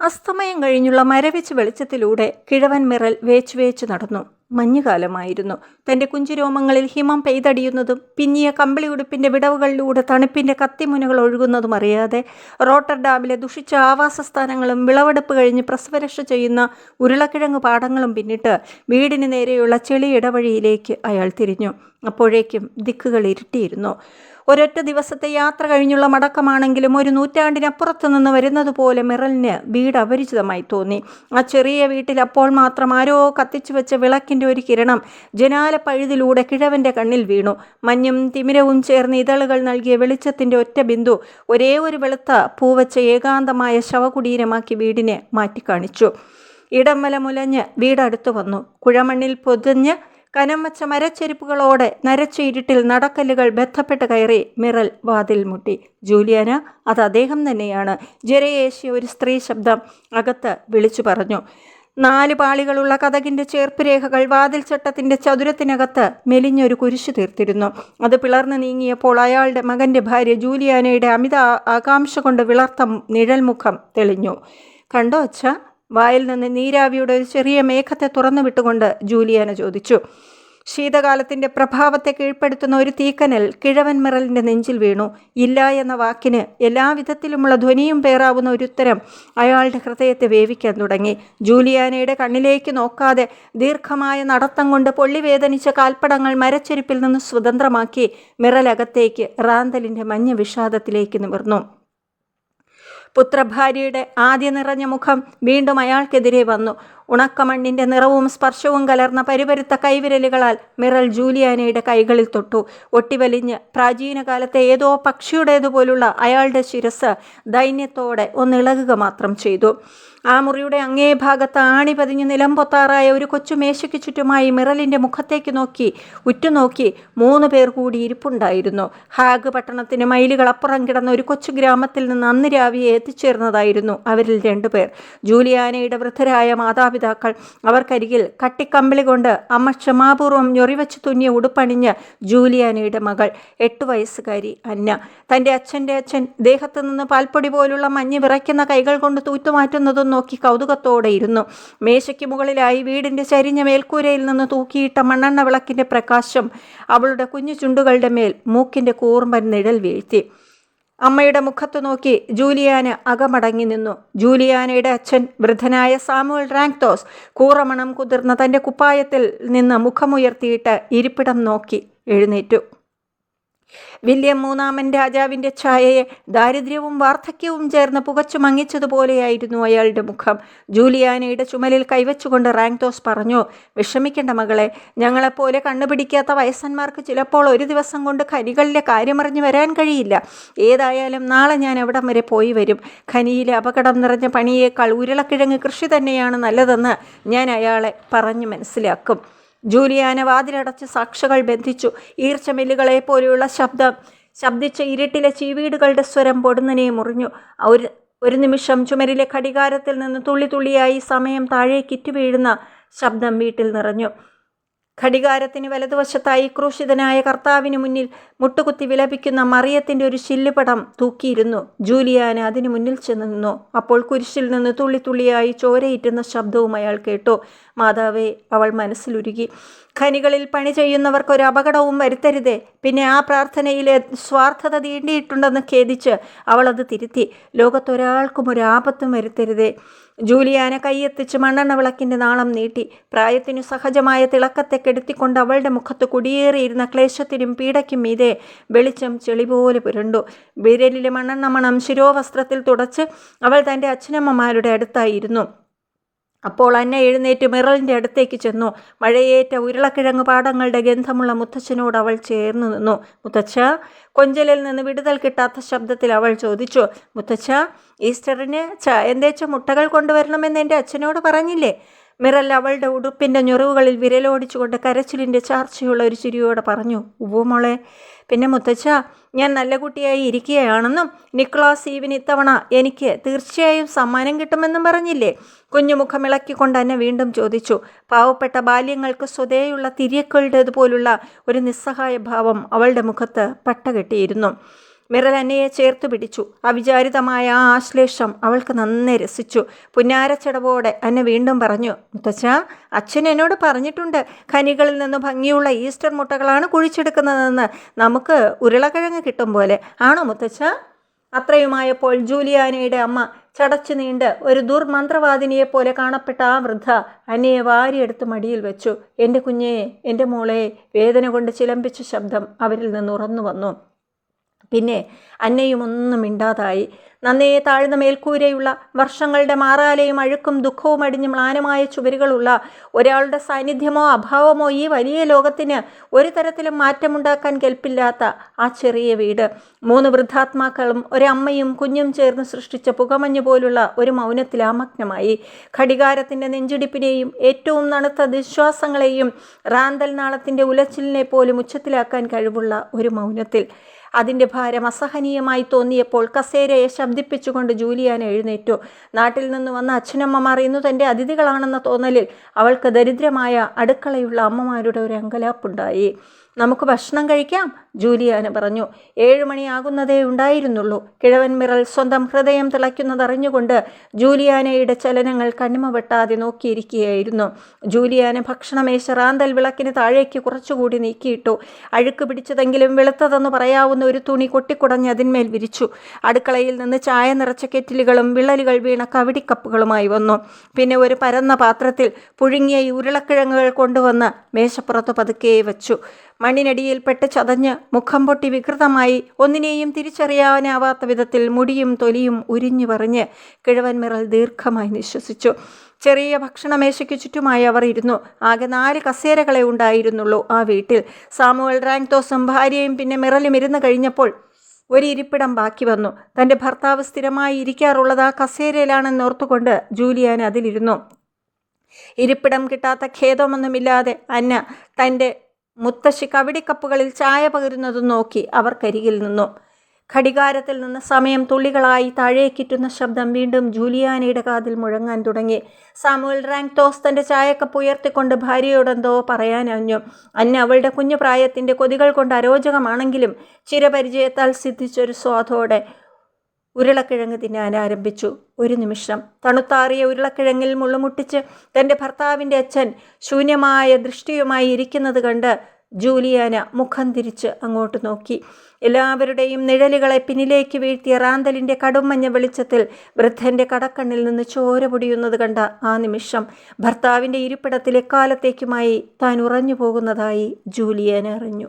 അസ്തമയം കഴിഞ്ഞുള്ള മരവിച്ച് വെളിച്ചത്തിലൂടെ കിഴവൻ മിറൽ വേച്ചു വേച്ചു നടന്നു. മഞ്ഞുകാലമായിരുന്നു. തന്റെ കുഞ്ചുരോമങ്ങളിൽ ഹിമം പെയ്തടിയുന്നതും പിന്നിയ കമ്പിളി ഉടുപ്പിന്റെ വിടവുകളിലൂടെ തണുപ്പിന്റെ കത്തിമുനകൾ ഒഴുകുന്നതും അറിയാതെ റോട്ടർഡാമിലെ ദുഷിച്ച ആവാസസ്ഥാനങ്ങളും വിളവെടുപ്പ് കഴിഞ്ഞ് പ്രസവരക്ഷ ചെയ്യുന്ന ഉരുളക്കിഴങ്ങ് പാടങ്ങളും പിന്നിട്ട് വീടിന് നേരെയുള്ള ചെളി ഇടവഴിയിലേക്ക് അയാൾ തിരിഞ്ഞു. അപ്പോഴേക്കും ദിക്കുകൾ ഇരുട്ടിയിരുന്നു. ഒരൊറ്റ ദിവസത്തെ യാത്ര കഴിഞ്ഞുള്ള മടക്കമാണെങ്കിലും ഒരു നൂറ്റാണ്ടിനപ്പുറത്ത് നിന്ന് വരുന്നത് പോലെ മിറലിന് വീട് അപരിചിതമായി തോന്നി. ആ ചെറിയ വീട്ടിൽ അപ്പോൾ മാത്രം ആരോ കത്തിച്ചു വെച്ച വിളക്കിന്റെ ഒരു കിരണം ജനാല പഴുതിലൂടെ കിഴവന്റെ കണ്ണിൽ വീണു. മഞ്ഞും തിമിരവും ചേർന്ന് ഇതളുകൾ നൽകിയ വെളിച്ചത്തിന്റെ ഒറ്റ ബിന്ദു ഒരേ ഒരു വെളുത്ത പൂവച്ച ഏകാന്തമായ ശവകുടീരമാക്കി വീടിനെ മാറ്റിക്കാണിച്ചു. ഇടം വല മുലഞ്ഞ് വീടടുത്തു വന്നു. കുഴമണ്ണിൽ പൊതിഞ്ഞ് കനം വച്ച മരച്ചെരുപ്പുകളോടെ നരച്ച ഇരുട്ടിൽ നടക്കല്ലുകൾ ബന്ധപ്പെട്ട് കയറി മിറൽ വാതിൽ മുട്ടി. ജൂലിയാന അത് അദ്ദേഹം തന്നെയാണ് ജരയേശിയ ഒരു സ്ത്രീ ശബ്ദം അകത്ത് വിളിച്ചു പറഞ്ഞു. നാല് പാളികളുള്ള കഥകിന്റെ ചേർപ്പുരേഖകൾ വാതിൽ ചട്ടത്തിന്റെ ചതുരത്തിനകത്ത് മെലിഞ്ഞൊരു കുരിശു തീർത്തിരുന്നു. അത് പിളർന്നു നീങ്ങിയപ്പോൾ അയാളുടെ മകന്റെ ഭാര്യ ജൂലിയാനയുടെ അമിത ആകാംക്ഷ കൊണ്ട് വിളർത്ത നിഴൽമുഖം തെളിഞ്ഞു. കണ്ടോ അച്ഛ വായിൽ നിന്ന് നീരാവിയുടെ ഒരു ചെറിയ മേഘത്തെ തുറന്നു വിട്ടുകൊണ്ട് ജൂലിയാന ചോദിച്ചു ശീതകാലത്തിന്റെ പ്രഭാവത്തെ കീഴ്പ്പെടുത്തുന്ന ഒരു തീക്കനൽ കിഴവൻ മിറലിന്റെ നെഞ്ചിൽ വീണു. ഇല്ല എന്ന വാക്കിന് എല്ലാവിധത്തിലുമുള്ള ധ്വനിയും പേറാവുന്ന ഒരു ഉത്തരം അയാളുടെ ഹൃദയത്തെ വേവിക്കാൻ തുടങ്ങി. ജൂലിയാനയുടെ കണ്ണിലേക്ക് നോക്കാതെ ദീർഘമായ നടത്തം കൊണ്ട് പൊള്ളി വേദനിച്ച കാൽപ്പടങ്ങൾ മരച്ചെരുപ്പിൽ നിന്ന് സ്വതന്ത്രമാക്കി മിറലകത്തേക്ക് റാന്തലിന്റെ മഞ്ഞ വിഷാദത്തിലേക്ക് നിവർന്നു. പുത്രഭാര്യയുടെ ആദ്യ നിറഞ്ഞ മുഖം വീണ്ടും അയാൾക്കെതിരെ വന്നു. ഉണക്കമണ്ണിന്റെ നിറവും സ്പർശവും കലർന്ന പരിപരുത്ത കൈവിരലുകളാൽ മിറൽ ജൂലിയാനയുടെ കൈകളിൽ തൊട്ടു. ഒട്ടിവലിഞ്ഞ് പ്രാചീന കാലത്തെ ഏതോ പക്ഷിയുടേതുപോലുള്ള അയാളുടെ ശിരസ് ദൈന്യത്തോടെ ഒന്നിളകുക മാത്രം ചെയ്തു. ആ മുറിയുടെ അങ്ങേ ഭാഗത്ത് ആണി പതിഞ്ഞ് നിലംപൊത്താറായ ഒരു കൊച്ചു മേശയ്ക്ക് ചുറ്റുമായി മിറലിന്റെ മുഖത്തേക്ക് നോക്കി ഉറ്റുനോക്കി മൂന്ന് പേർ കൂടി ഇരിപ്പുണ്ടായിരുന്നു. ഹാഗ് പട്ടണത്തിന് മൈലുകളപ്പുറം കിടന്ന ഒരു കൊച്ചു ഗ്രാമത്തിൽ നിന്ന് അന്ന് രാവിലെ എത്തിച്ചേർന്നതായിരുന്നു അവരിൽ രണ്ടുപേർ. ജൂലിയാനയുടെ വൃദ്ധരായ മാതാപിതാക്കൾ. അവർക്കരികിൽ കട്ടിക്കമ്പിളി കൊണ്ട് അമ്മ ക്ഷമാപൂർവം ഞൊറിവച്ച് തുന്നിയ ഉടുപ്പണിഞ്ഞ് ജൂലിയാനയുടെ മകൾ എട്ട് വയസ്സുകാരി അന്ന. തന്റെ അച്ഛന്റെ അച്ഛൻ ദേഹത്തു നിന്ന് പാൽപ്പൊടി പോലുള്ള മഞ്ഞ് വിറയ്ക്കുന്ന കൈകൾ കൊണ്ട് തൂത്തുമാറ്റുന്നതും നോക്കി കൗതുകത്തോടെ ഇരുന്നു. മേശയ്ക്ക് മുകളിലായി വീടിന്റെ ചരിഞ്ഞ മേൽക്കൂരയിൽ നിന്ന് തൂക്കിയിട്ട മണ്ണെണ്ണ വിളക്കിന്റെ പ്രകാശം അവളുടെ കുഞ്ഞു ചുണ്ടുകളുടെ മേൽ മൂക്കിന്റെ കൂർമ്പൻ നിഴൽ വീഴ്ത്തി. അമ്മയുടെ മുഖത്തു നോക്കി ജൂലിയാന് അകമടങ്ങി നിന്നു. ജൂലിയാനയുടെ അച്ഛൻ വൃദ്ധനായ സാമുവൽ റാങ്ക്തോസ് കൂറമണം കുതിർന്ന തന്റെ കുപ്പായത്തിൽ നിന്ന് മുഖമുയർത്തിയിട്ട് ഇരിപ്പിടം നോക്കി എഴുന്നേറ്റു. വില്യം മൂന്നാമൻ രാജാവിന്റെ ഛായയെ ദാരിദ്ര്യവും വാർദ്ധക്യവും ചേർന്ന് പുകച്ചു മങ്ങിച്ചതുപോലെയായിരുന്നു അയാളുടെ മുഖം. ജൂലിയാനയുടെ ചുമലിൽ കൈവച്ചുകൊണ്ട് റാങ്ക്തോസ് പറഞ്ഞു വിഷമിക്കേണ്ട മകളെ ഞങ്ങളെപ്പോലെ കണ്ണുപിടിക്കാത്ത വയസ്സന്മാർക്ക് ചിലപ്പോൾ ഒരു ദിവസം കൊണ്ട് ഖനികളിലെ കാര്യമറിഞ്ഞു വരാൻ കഴിയില്ല. ഏതായാലും നാളെ ഞാൻ അവിടം വരെ പോയി വരും. ഖനിയിലെ അപകടം നിറഞ്ഞ പണിയേക്കാൾ ഉരുളക്കിഴങ്ങ് കൃഷി തന്നെയാണ് നല്ലതെന്ന് ഞാൻ അയാളെ പറഞ്ഞു മനസ്സിലാക്കും. ജൂലിയാന വാതിലടച്ച് സാക്ഷികൾ ബന്ധിച്ചു. ഈർച്ചമില്ലുകളെ പോലെയുള്ള ശബ്ദം ശബ്ദിച്ച ഇരുട്ടിലെ ചീവീടുകളുടെ സ്വരം പൊടുന്നനെ മുറിഞ്ഞു. ഒരു ഒരു നിമിഷം ചുമരിലെ ഘടികാരത്തിൽ നിന്ന് തുള്ളി തുള്ളിയായി സമയം താഴേക്കിറ്റു വീഴുന്ന ശബ്ദം വീട്ടിൽ നിറഞ്ഞു. ഘടികാരത്തിന് വലതുവശത്തായി ക്രൂശിതനായ കർത്താവിന് മുന്നിൽ മുട്ടുകുത്തി വിലപിക്കുന്ന മറിയത്തിന്റെ ഒരു ശില്ലുപടം തൂക്കിയിരുന്നു. ജൂലിയാന് അതിനു മുന്നിൽ ചെന്ന് നിന്നു. അപ്പോൾ കുരിശിൽ നിന്ന് തുള്ളി തുള്ളിയായി ചോരയിട്ടുന്ന ശബ്ദവും അയാൾ കേട്ടു. മാതാവേ അവൾ മനസ്സിലുരുകി. ഖനികളിൽ പണി ചെയ്യുന്നവർക്ക് ഒരു അപകടവും വരുത്തരുതേ. പിന്നെ ആ പ്രാർത്ഥനയിലെ സ്വാർത്ഥത തീണ്ടിയിട്ടുണ്ടെന്ന് ഖേദിച്ച് അവളത് തിരുത്തി. ലോകത്തൊരാൾക്കും ഒരു ആപത്തും വരുത്തരുതേ. ജൂലിയാന കൈയെത്തിച്ച് മണ്ണെണ്ണ വിളക്കിന്റെ നാളം നീട്ടി. പ്രായത്തിനു സഹജമായ തിളക്കത്തെ കെടുത്തിക്കൊണ്ട് അവളുടെ മുഖത്ത് കുടിയേറിയിരുന്ന ക്ലേശത്തിനും പീഡയ്ക്കും മീതെ വെളിച്ചം ചെളി പോലെ പുരണ്ടു. വിരലിലെ മണ്ണെണ്ണ മണം ശിരോവസ്ത്രത്തിൽ തുടച്ച് അവൾ തന്റെ അച്ഛനമ്മമാരുടെ അടുത്തായിരുന്നു. അപ്പോൾ അന്ന എഴുന്നേറ്റ് മിറലിന്റെ അടുത്തേക്ക് ചെന്നു. മഴയേറ്റ ഉരുളക്കിഴങ്ങ് പാടങ്ങളുടെ ഗന്ധമുള്ള മുത്തച്ഛനോട് അവൾ ചേർന്നു നിന്നു. മുത്തച്ഛ കൊഞ്ചലിൽ നിന്ന് വിടുതൽ കിട്ടാത്ത ശബ്ദത്തിൽ അവൾ ചോദിച്ചു മുത്തച്ഛ ഈസ്റ്ററിന് ച എന്തേച്ച മുട്ടകൾ കൊണ്ടുവരണമെന്ന് എന്റെ അച്ഛനോട് പറഞ്ഞില്ലേ? മിറൽ അവളുടെ ഉടുപ്പിന്റെ ഞൊറിവുകളിൽ വിരലോടിച്ചുകൊണ്ട് കരച്ചിലിന്റെ ചാർച്ചയുള്ള ഒരു ചിരിയോടെ പറഞ്ഞു ഉവ്വുമോളെ പിന്നെ മുത്തച്ഛ ഞാൻ നല്ല കുട്ടിയായി ഇരിക്കുകയാണെന്നും നിക്ലാസ് ഈവിന് ഇത്തവണ എനിക്ക് തീർച്ചയായും സമ്മാനം കിട്ടുമെന്നും പറഞ്ഞില്ലേ? കുഞ്ഞുമുഖം ഇളക്കിക്കൊണ്ട് എന്നെ വീണ്ടും ചോദിച്ചു പാവപ്പെട്ട ബാല്യങ്ങൾക്ക് സ്വതേയുള്ള തിരിയക്കളുടേതുപോലുള്ള ഒരു നിസ്സഹായ ഭാവം അവളുടെ മുഖത്ത് പട്ടകെട്ടിയിരുന്നു. മിറൽ അന്നയെ ചേർത്ത് പിടിച്ചു. അവിചാരിതമായ ആ ആശ്ലേഷം അവൾക്ക് നന്നെ രസിച്ചു. പുന്നാരച്ചടവോടെ അന്ന വീണ്ടും പറഞ്ഞു മുത്തച്ഛ അച്ഛൻ എന്നോട് പറഞ്ഞിട്ടുണ്ട് ഖനികളിൽ നിന്ന് ഭംഗിയുള്ള ഈസ്റ്റർ മുട്ടകളാണ് കുഴിച്ചെടുക്കുന്നതെന്ന്. നമുക്ക് ഉരുളക്കിഴങ്ങ് കിട്ടും പോലെ. ആണോ മുത്തച്ഛ? അത്രയുമായപ്പോൾ ജൂലിയാനയുടെ അമ്മ ചടച്ചു നീണ്ട് ഒരു ദുർമന്ത്രവാദിനിയെ പോലെ കാണപ്പെട്ട ആ വൃദ്ധ അന്നയെ വാരിയെടുത്ത് മടിയിൽ വെച്ചു. എന്റെ കുഞ്ഞേ എന്റെ മോളെ വേദന കൊണ്ട് ചിലമ്പിച്ച ശബ്ദം അവരിൽ നിന്ന് ഉറന്നു വന്നു പിന്നെ അന്നയും ഒന്നും മിണ്ടാതായി നന്നേ താഴ്ന്ന മേൽക്കൂരയുള്ള വർഷങ്ങളുടെ മാറാലയും അഴുക്കും ദുഃഖവും അടിഞ്ഞ് മ്ലാനമായ ചുവരുകളുള്ള ഒരാളുടെ സാന്നിധ്യമോ അഭാവമോ ഈ വലിയ ലോകത്തിന് ഒരു തരത്തിലും മാറ്റമുണ്ടാക്കാൻ കെൽപ്പില്ലാത്ത ആ ചെറിയ വീട്. മൂന്ന് വൃദ്ധാത്മാക്കളും ഒരമ്മയും കുഞ്ഞും ചേർന്ന് സൃഷ്ടിച്ച പുകമഞ്ഞ് പോലുള്ള ഒരു മൗനത്തിൽ ആമഗ്നമായി. ഘടികാരത്തിന്റെ നെഞ്ചിടിപ്പിനെയും ഏറ്റവും നണുത്ത വിശ്വാസങ്ങളെയും റാന്തൽ നാളത്തിന്റെ ഉലച്ചിലിനെ പോലും ഉച്ചത്തിലാക്കാൻ കഴിവുള്ള ഒരു മൗനത്തിൽ. അതിന്റെ ഭാരം അസഹനീയമായി തോന്നിയപ്പോൾ കസേരയെ ശബ്ദിപ്പിച്ചുകൊണ്ട് ജൂലിയാൻ എഴുന്നേറ്റു. നാട്ടിൽ നിന്ന് വന്ന അച്ഛനമ്മമാർ ഇന്നു തന്റെ അതിഥികളാണെന്ന തോന്നലിൽ അവൾക്ക് ദരിദ്രമായ അടുക്കളയുള്ള അമ്മമാരുടെ ഒരു അങ്കലാപ്പുണ്ടായി. നമുക്ക് ഭക്ഷണം കഴിക്കാം ജൂലിയാന പറഞ്ഞു. ഏഴു മണിയാകുന്നതേ ഉണ്ടായിരുന്നുള്ളൂ. കിഴവൻ മിറൽ സ്വന്തം ഹൃദയം തിളയ്ക്കുന്നതറിഞ്ഞുകൊണ്ട് ജൂലിയാനയുടെ ചലനങ്ങൾ കണ്ണിമ വെട്ടാതെ നോക്കിയിരിക്കുകയായിരുന്നു. ജൂലിയാന ഭക്ഷണമേശ റാന്തൽ വിളക്കിന് താഴേക്ക് കുറച്ചുകൂടി നീക്കിയിട്ടു. അഴുക്ക് പിടിച്ചതെങ്കിലും വെളുത്തതെന്ന് പറയാവുന്ന ഒരു തുണി കൊട്ടിക്കുടഞ്ഞ് അതിന്മേൽ വിരിച്ചു. അടുക്കളയിൽ നിന്ന് ചായ നിറച്ച കെറ്റിലുകളും വിള്ളലുകൾ വീണ കവിടിക്കപ്പുകളുമായി വന്നു. പിന്നെ ഒരു പരന്ന പാത്രത്തിൽ പുഴുങ്ങിയ ഉരുളക്കിഴങ്ങുകൾ കൊണ്ടുവന്ന് മേശപ്പുറത്ത് പതുക്കെ വച്ചു. മണ്ണിനടിയിൽപ്പെട്ട് ചതഞ്ഞ് മുഖം പൊട്ടി വികൃതമായി ഒന്നിനെയും തിരിച്ചറിയാനാവാത്ത വിധത്തിൽ മുടിയും തൊലിയും ഉരിഞ്ഞു പറഞ്ഞ് കിഴവൻമിറൽ ദീർഘമായി നിശ്വസിച്ചു. ചെറിയ ഭക്ഷണമേശയ്ക്ക് ചുറ്റുമായി അവർ ഇരുന്നു. ആകെ നാല് കസേരകളെ ഉണ്ടായിരുന്നുള്ളൂ ആ വീട്ടിൽ. സാമുവൽ റാങ്തോസും ഭാര്യയും പിന്നെ മിറലും ഇരുന്ന് കഴിഞ്ഞപ്പോൾ ഒരു ഇരിപ്പിടം ബാക്കി വന്നു. തന്റെ ഭർത്താവ് സ്ഥിരമായി ഇരിക്കാറുള്ളത് ആ കസേരയിലാണെന്ന് ഓർത്തുകൊണ്ട് ജൂലിയാൻ അതിലിരുന്നു. ഇരിപ്പിടം കിട്ടാത്ത ഖേദമൊന്നുമില്ലാതെ അന്ന തന്റെ മുത്തശ്ശി കവിടിക്കപ്പുകളിൽ ചായ പകരുന്നതും നോക്കി അവർ കരികിൽ നിന്നു. ഘടികാരത്തിൽ നിന്ന് സമയം തുള്ളികളായി താഴേക്കിറ്റുന്ന ശബ്ദം വീണ്ടും ജൂലിയാനയുടെ കാതിൽ മുഴങ്ങാൻ തുടങ്ങി. സാമുവൽ റാങ്ക് തോസ് തന്റെ ചായക്കപ്പ് ഉയർത്തിക്കൊണ്ട് ഭാര്യയോടെന്തോ പറയാനഞ്ഞു. അന്ന അവളുടെ കുഞ്ഞു പ്രായത്തിന്റെ കൊതികൾ കൊണ്ട് അരോചകമാണെങ്കിലും ചിരപരിചയത്താൽ സിദ്ധിച്ചൊരു സ്വാദോടെ ഉരുളക്കിഴങ്ങ് തിന്നാൻ ആരംഭിച്ചു. ഒരു നിമിഷം തണുത്താറിയ ഉരുളക്കിഴങ്ങിൽ മുള്ളുമുട്ടിച്ച് തന്റെ ഭർത്താവിന്റെ അച്ഛൻ ശൂന്യമായ ദൃഷ്ടിയുമായി ഇരിക്കുന്നത് കണ്ട് ജൂലിയാന മുഖം തിരിച്ച് അങ്ങോട്ട് നോക്കി. എല്ലാവരുടെയും നിഴലുകളെ പിന്നിലേക്ക് വീഴ്ത്തിയ റാന്തലിന്റെ കടുമഞ്ഞ വെളിച്ചത്തിൽ വൃദ്ധന്റെ കടക്കണ്ണിൽ നിന്ന് ചോര പൊടിയുന്നത് കണ്ട ആ നിമിഷം ഭർത്താവിന്റെ ഇരിപ്പിടത്തിൽ എക്കാലത്തേക്കുമായി താൻ ഉറഞ്ഞു പോകുന്നതായി ജൂലിയാന അറിഞ്ഞു.